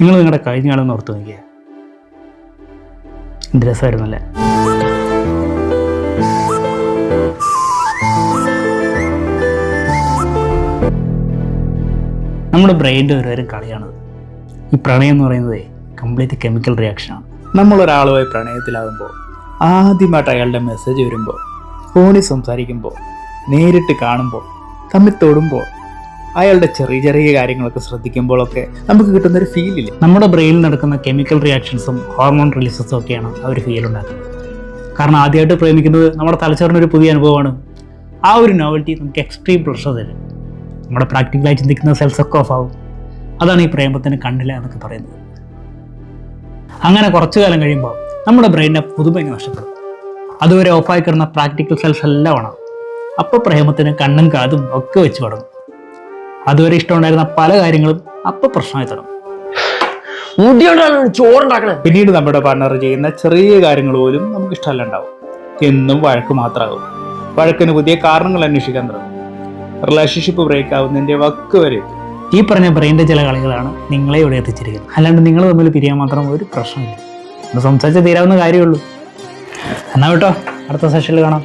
നിങ്ങൾ നിങ്ങളുടെ കഴിഞ്ഞ കാലം ഓർത്ത് നോക്കിയ. എന്ത് രസമായിരുന്നല്ലേ? നമ്മുടെ ബ്രെയിന്റെ ഒരു കളിയാണത്. ഈ പ്രണയം എന്ന് പറയുന്നത് കംപ്ലീറ്റ് കെമിക്കൽ റിയാക്ഷനാണ് നമ്മൾ ഒരാളുമായി പ്രണയത്തിലാകുമ്പോൾ ആദ്യമായിട്ട് അയാളുടെ മെസ്സേജ് വരുമ്പോൾ ഫോണിൽ സംസാരിക്കുമ്പോൾ നേരിട്ട് കാണുമ്പോൾ തമ്മിൽ തൊടുമ്പോൾ അയാളുടെ ചെറിയ ചെറിയ കാര്യങ്ങളൊക്കെ ശ്രദ്ധിക്കുമ്പോഴൊക്കെ നമുക്ക് കിട്ടുന്ന ഒരു ഫീലില്ല നമ്മുടെ ബ്രെയിനിൽ നടക്കുന്ന കെമിക്കൽ റിയാക്ഷൻസും ഹോർമോൺ റിലീസസും ഒക്കെയാണ് ആ ഒരു ഫീൽ ഉണ്ടാക്കുന്നത്. കാരണം ആദ്യമായിട്ട് പ്രേമിക്കുന്നത് നമ്മുടെ തലച്ചോറിന് ഒരു പുതിയ അനുഭവമാണ്. ആ ഒരു നോവൽറ്റി നമുക്ക് എക്സ്ട്രീം പ്രഷർ തരും. നമ്മുടെ പ്രാക്ടിക്കലായി ചിന്തിക്കുന്ന സെൽസ് ഒക്കെ ഓഫ് ആവും. അതാണ് ഈ പ്രേമത്തിന് കണ്ടില്ല എന്നൊക്കെ പറയുന്നത്. അങ്ങനെ കുറച്ചു കാലം കഴിയുമ്പോൾ നമ്മുടെ ബ്രെയിനിനെ പുതുമയ്ക്ക് നഷ്ടപ്പെടും. അതുവരെ ഓഫായി കിടന്ന പ്രാക്ടിക്കൽ സെൽസ് എല്ലാം ആണ് അപ്പോൾ പ്രേമത്തിന് കണ്ണും കാതും ഒക്കെ വെച്ച് തുടങ്ങും അതുവരെ ഇഷ്ടമുണ്ടായിരുന്ന പല കാര്യങ്ങളും അപ്പൊ പ്രശ്നമായി തുടങ്ങും. മുടിയോണ്ടാണ് പിന്നീട് നമ്മുടെ പാർട്ണർ ചെയ്യുന്ന ചെറിയ കാര്യങ്ങൾ പോലും നമുക്ക് ഇഷ്ടമല്ല ഉണ്ടാവും. എന്നും വഴക്ക് മാത്രമാകും. വഴക്കിന് പുതിയ കാരണങ്ങൾ അന്വേഷിക്കാൻ തുടങ്ങും. റിലേഷൻഷിപ്പ് ബ്രേക്ക് ആവുന്നതിന്റെ വക്ക് വരെ ഈ പറഞ്ഞ ബ്രെയിന്റെ ചില കളികളാണ് നിങ്ങളെ ഇവിടെ എത്തിച്ചിരിക്കുന്നത്. അല്ലാണ്ട് നിങ്ങൾ തമ്മിൽ പിരിയാൻ മാത്രം ഒരു പ്രശ്നമില്ല. ഒന്ന് സംസാരിച്ച് തീരാവുന്ന കാര്യമുള്ളൂ എന്നാ കേട്ടോ അടുത്ത സെഷനിൽ കാണാം.